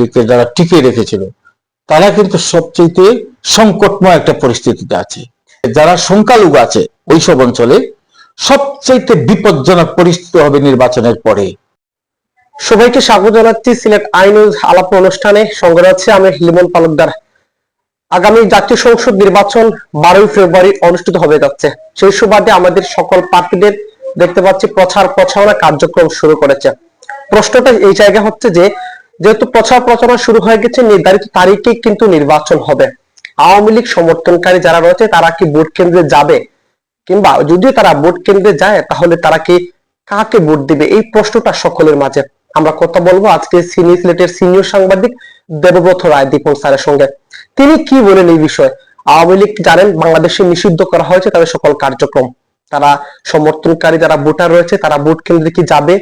লীগকে যারা টিকিয়ে রেখেছিল, তারা কিন্তু সবচেয়ে সংকটময় একটা পরিস্থিতিতে আছে। যারা সংখ্যালঘু আছে ওইসব অঞ্চলে সবচেয়ে বিপজ্জনক পরিস্থিতি হবে নির্বাচনের পরে। সবাইকে স্বাগত জানাচ্ছি সিলেট আইন আলাপ অনুষ্ঠানে। সঙ্গে রয়েছে আমি লিমন তালুকদার আগামী জাতীয় সংসদ নির্বাচন বারোই ফেব্রুয়ারি অনুষ্ঠিত হবে যাচ্ছে। সেই সুবাদে আমাদের সকল প্রার্থীদের দেখতে পাচ্ছি প্রচার প্রচারণা কার্যক্রম শুরু করেছে। প্রশ্নটা এই জায়গা হচ্ছে যে যেহেতু প্রচার প্রচারণা শুরু হয়ে গেছে, নির্ধারিত তারিখে কিন্তু নির্বাচন হবে। আওয়ামী লীগ সমর্থনকারী যারা রয়েছে, তারা কি ভোট কেন্দ্রে যাবে? কিংবা যদিও তারা ভোট কেন্দ্রে যায়, তাহলে তারা কি কাকে ভোট দিবে? এই প্রশ্নটা সকলের মাঝে। আমরা কথা বলব আজকে সিনি সিলেটের সিনিয়র সাংবাদিক দেবব্রত রায়, দীপন স্যারের সঙ্গে। তিনি কি বলেন এই বিষয়ে? আওয়ামী লীগ জানেন বাংলাদেশে নিষিদ্ধ করা হয়েছে তাদের সকল কার্যক্রম। তারা সমর্থনকারী যারা ভোটার রয়েছে, তারা ভোট কেন্দ্রে কি যাবে?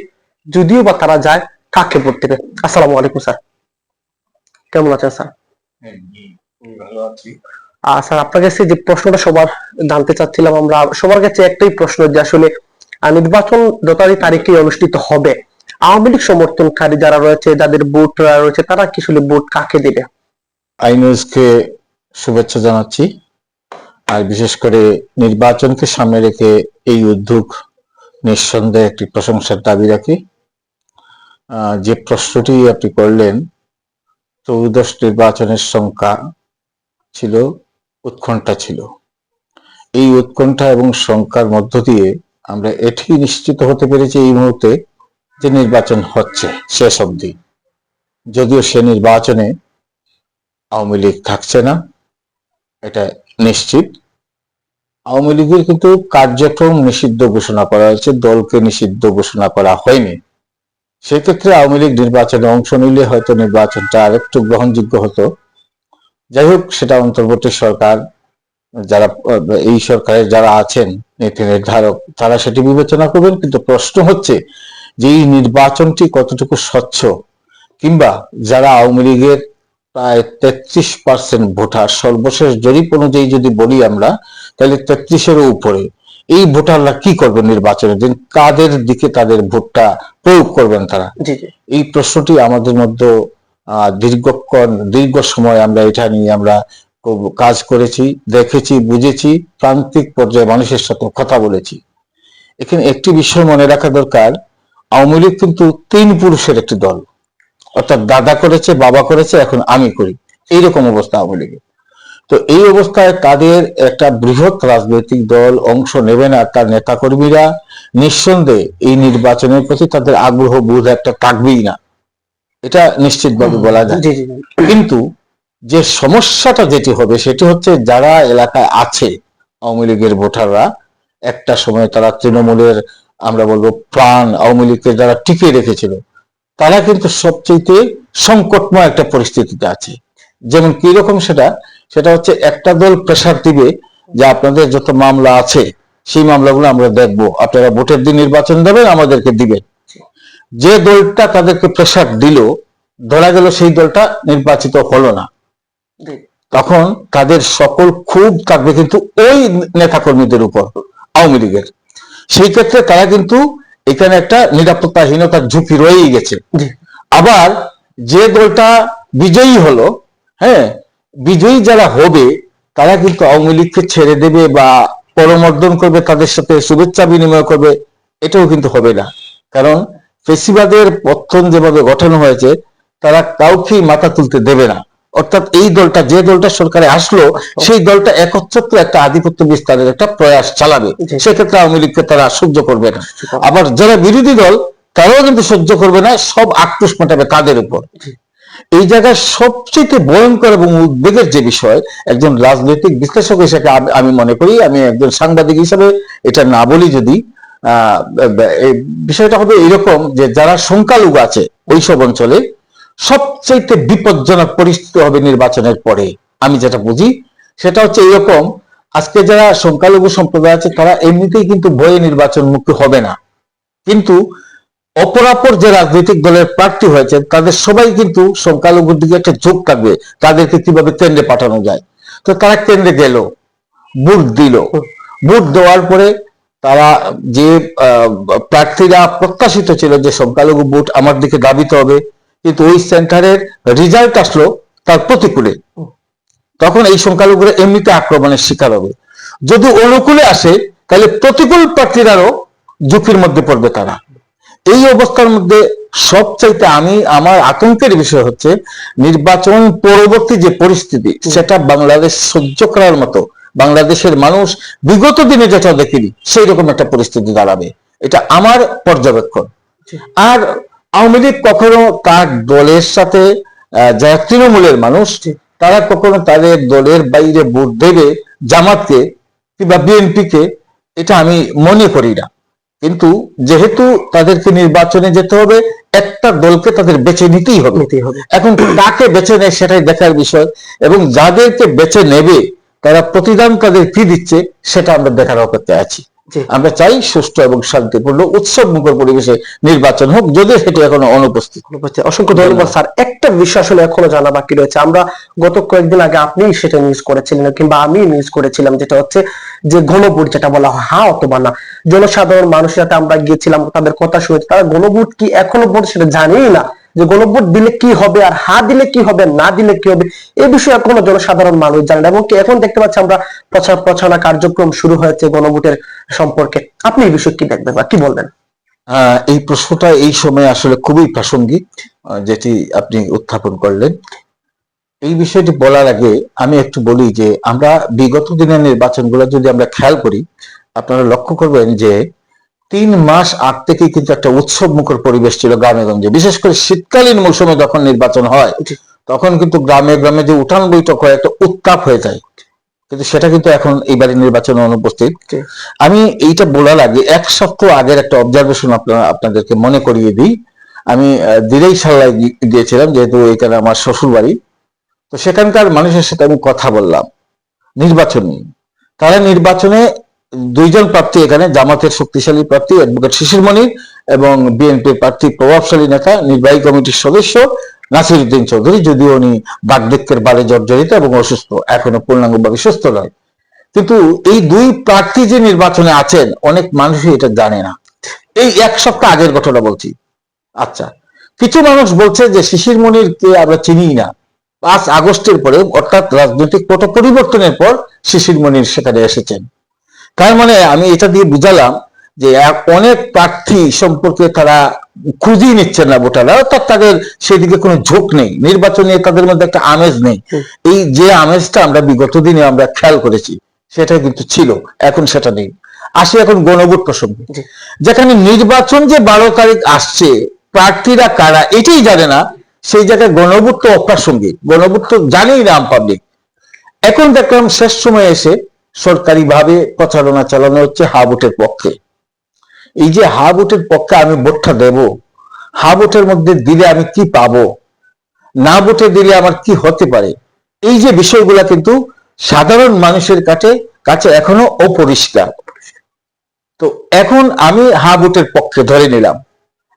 যদিও বা তারা যায় কাকে ভোট দেবে? আসসালামু আলাইকুম স্যার। কেমন আছেন স্যার? আহ, স্যার আপনার কাছে যে প্রশ্নটা সবার জানতে চাচ্ছিলাম আমরা সবার কাছে একটাই প্রশ্ন যে আসলে নির্বাচন যথারী তারিখে অনুষ্ঠিত হবে। আওয়ামী লীগ সমর্থনকারী যারা রয়েছে যাদের ভোট রয়েছে তারা কি আসলে ভোট কাকে দিবে? আইনুজকে শুভেচ্ছা জানাচ্ছি। আর বিশেষ করে নির্বাচনকে সামনে রেখে এই উদ্যোগ নিঃসন্দেহে একটি প্রশংসার দাবি রাখি। যে প্রশ্নটি আপনি করলেন চৌদশ নির্বাচনের সংখ্যা ছিল, উৎকণ্ঠা ছিল। এই উৎকণ্ঠা এবং সংখ্যার মধ্য দিয়ে আমরা এটি নিশ্চিত হতে পেরেছি এই মুহূর্তে যে নির্বাচন হচ্ছে, শেষ অবধি। যদিও সে নির্বাচনে আওয়ামী লীগ থাকছে না, এটা নিশ্চিত। আওয়ামী লীগের কিন্তু কার্যক্রম নিষিদ্ধ ঘোষণা করা হয়েছে, দলকে নিষিদ্ধ ঘোষণা করা হয়নি। সেক্ষেত্রে আওয়ামী লীগ নির্বাচনে অংশ নিলে হয়তো নির্বাচনটা আরেকটু গ্রহণযোগ্য হতো। যাই হোক, সেটা অন্তর্বর্তী সরকার, যারা, এই সরকারের যারা আছেন, নীতি নির্ধারক, তারা সেটি বিবেচনা করবেন। কিন্তু প্রশ্ন হচ্ছে যে এই নির্বাচনটি কতটুকু স্বচ্ছ? কিংবা যারা আওয়ামী লীগের প্রায় তেত্রিশ পার্সেন্ট ভোটার, সর্বশেষ জরিপ অনুযায়ী যদি বলি আমরা, তাহলে তেত্রিশেরও উপরে। এই ভোটাররা কি করবেন নির্বাচনের দিন? কাদের দিকে তাদের ভোটটা প্রয়োগ করবেন তারা? এই প্রশ্নটি আমাদের মধ্যে আহ, দীর্ঘক্ষণ দীর্ঘ সময় আমরা এটা নিয়ে আমরা কাজ করেছি দেখেছি বুঝেছি প্রান্তিক পর্যায়ে মানুষের সাথে কথা বলেছি। এখানে একটি বিষয় মনে রাখা দরকার আওয়ামী লীগ কিন্তু তিন পুরুষের একটি দল। অর্থাৎ দাদা করেছে বাবা করেছে এখন আমি করি। এইরকম অবস্থা আওয়ামী লীগের। তো এই অবস্থায় তাদের একটা বৃহৎ রাজনৈতিক দল অংশ নেবে না তার নেতাকর্মীরা নিঃসন্দেহে এই নির্বাচনের প্রতি তাদের আগ্রহ বোধ একটা থাকবেই না। এটা নিশ্চিতভাবে বলা যায়। কিন্তু যে সমস্যাটা যেটি হবে সেটি হচ্ছে যারা এলাকায় আছে আওয়ামী লীগের ভোটাররা একটা সময় তারা তৃণমূলের আমরা বলব প্রাণ আওয়ামী লীগকে যারা টিকিয়ে রেখেছিল তারা কিন্তু সবচেয়ে সংকটময় একটা পরিস্থিতিতে আছে। যেমন কি রকম সেটা সেটা হচ্ছে একটা দল প্রেশার দিবে যে আপনাদের যত মামলা আছে সেই মামলাগুলো আমরা দেখব। আপনারা ভোটের দিন নির্বাচন দেবেন আমাদেরকে দিবেন। যে দলটা তাদেরকে প্রেশার দিল ধরা গেল সেই দলটা নির্বাচিত হলো না। তখন তাদের সকল ক্ষোভ থাকবে কিন্তু ওই নেতাকর্মীদের উপর আওয়ামী লীগের। সেই ক্ষেত্রে তারা কিন্তু এখানে একটা নিরাপত্তাহীনতার ঝুঁকি রয়েই গেছে। আবার যে দলটা বিজয়ী হলো হ্যাঁ বিজয়ী যারা হবে তারা কিন্তু আওয়ামী লীগকে ছেড়ে দেবে বা পরমর্দন করবে তাদের সাথে শুভেচ্ছা বিনিময় করবে এটাও কিন্তু হবে না। কারণ ফেসিবাদের পত্তন যেভাবে গঠন হয়েছে তারা কাউকেই মাথা তুলতে দেবে না। অর্থাৎ এই দলটা যে দলটা সরকারে আসলো সেই দলটা একচ্ছত্র একটা আধিপত্য বিস্তারের একটা প্রয়াস চালাবে। সেক্ষেত্রে আওয়ামী লীগকে তারা সহ্য করবে না। আবার যারা বিরোধী দল তারাও কিন্তু সহ্য করবে না সব আক্রোশ মেটাবে তাদের উপর। এই জায়গায় সবচেয়ে ভয়ঙ্কর এবং উদ্বেগের যে বিষয়, একজন রাজনৈতিক বিশ্লেষক হিসেবে আমি- মনে করি, আমি একজন সাংবাদিক হিসেবে এটা না বলি যদি বিষয়টা হবে এরকম যে যারা সংখ্যালঘু আছে ওইসব অঞ্চলে সবচেয়ে বিপজ্জনক পরিস্থিতি হবে নির্বাচনের পরে। আমি যেটা বুঝি, সেটা হচ্ছে এরকম, আজকে যারা সংখ্যালঘু সম্প্রদায় আছে তারা এমনিতেই কিন্তু ভয়ে নির্বাচন মুক্ত হবে না। কিন্তু অপরাপর যে রাজনৈতিক দলের প্রার্থী হয়েছে তাদের সবাই কিন্তু সংখ্যালঘুর দিকে একটা ঝোঁক থাকবে। তাদেরকে কীভাবে কেন্দ্রে পাঠানো যায়? তো তারা কেন্দ্রে গেল, ভোট দিল। ভোট দেওয়ার পরে তারা যে প্রার্থীরা প্রত্যাশিত ছিল যে সংখ্যালঘু ভোট আমার দিকে দাবিতে হবে, কিন্তু ওই সেন্টারের রেজাল্ট আসলো তার প্রতিকূলে। তখন এই সংখ্যালঘুরা এমনিতে আক্রমণের শিকার হবে। যদি অনুকূলে আসে, তাহলে প্রতিকূল প্রার্থীরাও ঝুঁকির মধ্যে পড়বে তারা। এই অবস্থার মধ্যে সবচাইতে আমি, আমার আতঙ্কের বিষয় হচ্ছে নির্বাচন পরবর্তী যে পরিস্থিতি, সেটা বাংলাদেশ সহ্য করার মতো, বাংলাদেশের মানুষ বিগত দিনে যেটা দেখিনি সেই রকম একটা পরিস্থিতি দাঁড়াবে। এটা আমার পর্যবেক্ষণ। আর আওয়ামী লীগ কখনো তার দলের সাথে যারা তৃণমূলের মানুষ, তারা কখনো তাদের দলের বাইরে ভোট দেবে জামাতকে কিংবা বিএনপিকে, এটা আমি মনে করি না। কিন্তু যেহেতু তাদেরকে নির্বাচনে যেতে হবে একটা দলকে তাদের বেছে নিতেই হবে। এখন কাকে বেছে নেয় সেটাই দেখার বিষয়। এবং যাদেরকে বেছে নেবে তারা প্রতিদান তাদের কি দিচ্ছে সেটা আমরা দেখার অপেক্ষায় আছি। আমরা চাই সুষ্ঠু এবং শান্তিপূর্ণ উৎসব মুখর পরিবেশে নির্বাচন হোক যদিও সেটি এখনও অনুপস্থিত। অসংখ্য ধন্যবাদ স্যার। একটা বিষয় আসলে এখনও জানা বাকি রয়েছে। আমরা গত কয়েকদিন আগে আপনি সেটা নিউজ করেছিলেন কিংবা আমি নিউজ করেছিলাম যেটা হচ্ছে যে গণভোট যেটা বলা হয় হ্যাঁ অথবা না। জনসাধারণ মানুষের সাথে আমরা গিয়েছিলাম, তাদের কথা শুনেছি। তারা গণভোট কি এখনও পর্যন্ত সেটা জানেই না যে গণভোট দিলে কি হবে আর হা দিলে কি হবে, না দিলে কি হবে এই বিষয়ে এখনও জনসাধারণ মানুষ জানে না। এবং এখন দেখতে পাচ্ছি আমরা প্রচার প্রচারণা কার্যক্রম শুরু হয়েছে গণভোটের সম্পর্কে। আপনি এই বিষয়ে কি দেখবেন বা কি বলবেন? এই প্রশ্নটা এই সময় আসলে খুবই প্রাসঙ্গিক যেটি আপনি উত্থাপন করলেন। এই বিষয়টি বলার আগে আমি একটু বলি যে আমরা বিগত দিনের নির্বাচনগুলো যদি আমরা খেয়াল করি আপনারা লক্ষ্য করবেন যে তিন মাস আগ থেকেই কিন্তু একটা উৎসব মুখর পরিবেশ ছিল গ্রামে গঞ্জে। বিশেষ করে শীতকালীন মৌসুমে যখন নির্বাচন হয়, তখন কিন্তু গ্রামে গ্রামে যে উঠান বৈঠক হয়, একটা উত্তাপ হয়ে যায়। কিন্তু সেটা কিন্তু এখন এইবারে নির্বাচনে অনুপস্থিত। আমি এইটা বলার আগে এক সপ্তাহ আগের একটা অবজারভেশন আপনারা, আপনাদেরকে মনে করিয়ে দিই। আমি দিরেই সাল্লায় গিয়েছিলাম, যেহেতু এখানে আমার শ্বশুর বাড়ি তো সেখানকার মানুষের সাথে আমি কথা বললাম। নির্বাচন নিয়ে। তারা নির্বাচনে দুইজন প্রার্থী এখানে, জামাতের শক্তিশালী প্রার্থী অ্যাডভোকেট শিশির মনির এবং বিএনপির প্রার্থী প্রভাবশালী নেতা, নির্বাহী কমিটির সদস্য নাসির উদ্দিন চৌধুরী, যদিও উনি বার্ধক্যের বারে জর্জরিত এবং অসুস্থ, এখনও পূর্ণাঙ্গভাবে সুস্থ নয়। কিন্তু এই দুই প্রার্থী যে নির্বাচনে আছেন, অনেক মানুষই এটা জানে না। এই এক সপ্তাহ আগের ঘটনা বলছি। আচ্ছা কিছু মানুষ বলছে যে শিশির মনিরকে আমরা চিনি না। পাঁচ আগস্টের পরে অর্থাৎ রাজনৈতিক পট পরিবর্তনের পর শিশির মনির সেখানে এসেছেন। তার মানে আমি এটা দিয়ে বুঝালাম যে অনেক প্রার্থী সম্পর্কে তারা খুঁজেই নিচ্ছেন না ভোটাররা অর্থাৎ তাদের সেদিকে কোনো ঝোঁক নেই নির্বাচনে তাদের মধ্যে একটা আমেজ নেই। এই যে আমেজটা আমরা বিগত দিনে আমরা খেয়াল করেছি সেটা কিন্তু ছিল এখন সেটা নেই। আসি এখন গণভোট প্রসঙ্গে। যেখানে নির্বাচন যে বারো তারিখ আসছে প্রার্থীরা কারা এটাই জানে না সেই জায়গায় গণভোট তো অপ্রাসঙ্গিক গণভোট তো জানেই না পাবলিক এখন দেখলাম শেষ সময় এসে সরকারি ভাবে প্রচারণা চালানো হচ্ছে হা ভোটের পক্ষে। এই যে হা ভোটের পক্ষে আমি ভোটটা দেব, হা ভোটের মধ্যে দিলে আমি কি পাবো, না ভোটে দিলে আমার কি হতে পারে, এই যে বিষয়গুলা কিন্তু সাধারণ মানুষের কাছে কাছে এখনও অপরিষ্কার। তো এখন আমি হা ভোটের পক্ষে ধরে নিলাম।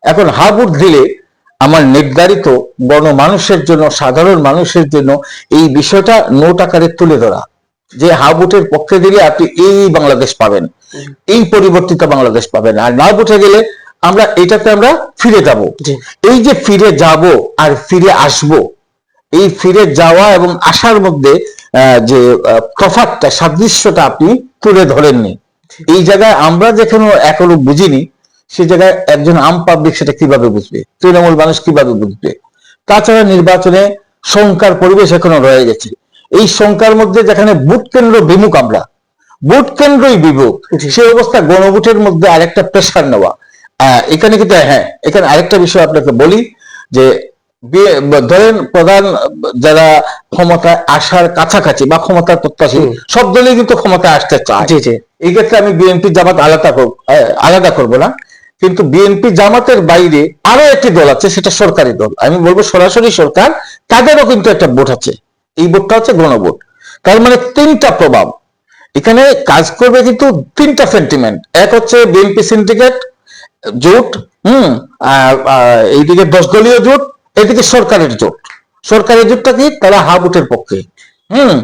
এখন হা ভোট দিলে আমার নির্ধারিত গণমানুষের জন্য, সাধারণ মানুষের জন্য এই বিষয়টা নোট আকারে তুলে ধরা। যে হা ভোটের পক্ষে দিলে আপনি এই বাংলাদেশ পাবেন। এই পরিবর্তিত বাংলাদেশ পাবেন। আর না ভোটে গেলে আমরা এটাতে আমরা ফিরে যাব। এই যে ফিরে যাব আর ফিরে আসব এই ফিরে যাওয়া এবং আসার মধ্যে আহ, যে আহ, তফাৎটা সাদৃশ্যটা আপনি তুলে ধরেননি। এই জায়গায় আমরা যেখানে এখনও বুঝিনি সে জায়গায় একজন আম পাবলিক সেটা কীভাবে বুঝবে? তৃণমূল মানুষ কীভাবে বুঝবে? তাছাড়া নির্বাচনে সংখ্যার পরিবেশ এখনও রয়ে গেছে। এই সংখ্যার মধ্যে যেখানে বুথ কেন্দ্র বিমুখ আমরা। ভোট কেন্দ্রই বিমুখ। সেই অবস্থা গণভোটের মধ্যে আরেকটা প্রেশার নেওয়া। এখানে কিন্তু হ্যাঁ এখানে আরেকটা বিষয় আপনাকে বলি যে ধরেন প্রধান যারা ক্ষমতায় আসার কাছাকাছি বা ক্ষমতার প্রত্যাশী সব দলই কিন্তু ক্ষমতায় আসতে চায়। এই ক্ষেত্রে আমি বিএনপি জামাত আলাদা করব আলাদা করব না। কিন্তু বিএনপি জামাতের বাইরে আরও একটি দল আছে সেটা সরকারি দল। আমি বলব সরাসরি সরকার তাদেরও কিন্তু একটা ভোট আছে। এই ভোটটা হচ্ছে গণভোট। তার মানে তিনটা প্রভাব। এখানে কাজ করবে কিন্তু তিনটা সেন্টিমেন্ট এক হচ্ছে বিএনপি সিন্ডিকেট জোট, হুম এইদিকে দশ দলীয় জোট, এদিকে সরকারের জোট। সরকারের জোটটা কি? তারা হা ভোটের পক্ষে। হুম,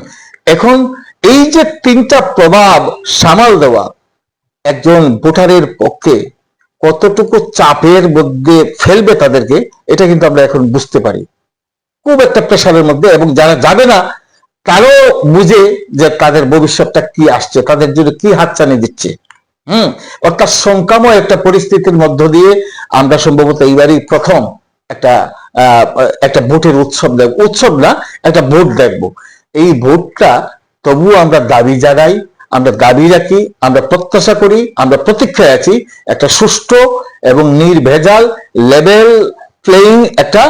এখন এই যে তিনটা প্রভাব সামাল দেওয়া একজন ভোটারের পক্ষে কতটুকু চাপের মধ্যে ফেলবে তাদেরকে, এটা কিন্তু আমরা এখন বুঝতে পারি। খুব একটা প্রেশারের মধ্যে এবং যারা যাবে না, তারও বুঝে যে তাদের ভবিষ্যৎটা কি আসছে, তাদের জন্য কি হাতছানি দিচ্ছে। হম? অর্থাৎ সংখ্যাময় একটা পরিস্থিতির মধ্য দিয়ে আমরা সম্ভবত এইবারই প্রথম একটা একটা ভোটের উৎসব দেখব উৎসব না, একটা ভোট দেখব। এই ভোটটা তবুও আমরা দাবি জানাই আমরা দাবি রাখি, আমরা প্রত্যাশা করি, আমরা প্রতীক্ষায় আছি, একটা সুষ্ঠু এবং নির্ভেজাল লেভেল প্লেইং একটা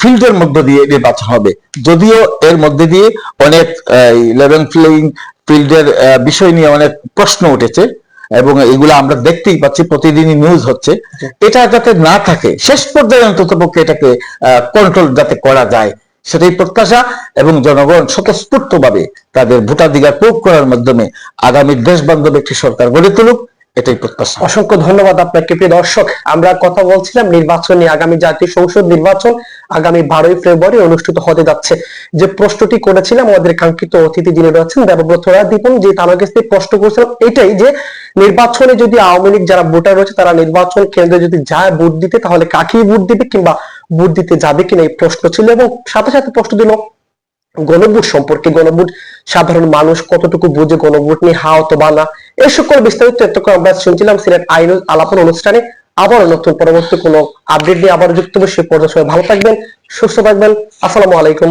ফিল্ডের মধ্য দিয়ে নির্বাচন হবে। যদিও এর মধ্যে দিয়ে অনেক লেভেল প্লেইং ফিল্ডের বিষয় নিয়ে অনেক প্রশ্ন উঠেছে এবং এগুলো আমরা দেখতেই পাচ্ছি, প্রতিদিনই নিউজ হচ্ছে। এটা যাতে না থাকে, শেষ পর্যায়ে অন্তত পক্ষে এটাকে কন্ট্রোল যাতে করা যায়, সেটাই প্রত্যাশা এবং জনগণ স্বতঃস্ফূর্ত ভাবে তাদের ভোটাধিকার প্রয়োগ করার মাধ্যমে আগামী দেশ বান্ধব একটি সরকার গড়ে তুলুক। এটাই প্রত্যাশা। অসংখ্য ধন্যবাদ আপনাকে, প্রিয় দর্শক। আমরা কথা বলছিলাম, নির্বাচন নিয়ে। আগামী জাতীয় সংসদ নির্বাচন আগামী বারোই ফেব্রুয়ারি অনুষ্ঠিত হতে যাচ্ছে। যে প্রশ্নটি করেছিলাম, আমাদের কাঙ্ক্ষিত অতিথি যিনি রয়েছেন, দেবব্রত রায় দীপন যে তার কাছ প্রশ্ন করেছিলাম এটাই যে নির্বাচনে যদি আওয়ামী লীগ যারা ভোটার রয়েছে, তারা নির্বাচন কেন্দ্রে যদি যায় ভোট দিতে, তাহলে কাকেই ভোট দিবে কিংবা ভোট দিতে যাবে কিনা এই প্রশ্ন ছিল এবং সাথে সাথে প্রশ্ন দিল গণভোট সম্পর্কে গণভোট, সাধারণ মানুষ কতটুকু বুঝে গণভোট নিয়ে, হা বা না এই সকল বিস্তারিত আমরা শুনছিলাম সিলেট আইন আলাপন অনুষ্ঠানে। আবার নতুন পরবর্তী কোনো আপডেট নিয়ে আবার যুক্ত হবে, সে পর্যন্ত সবাই ভালো থাকবেন, সুস্থ থাকবেন, আসসালামু আলাইকুম।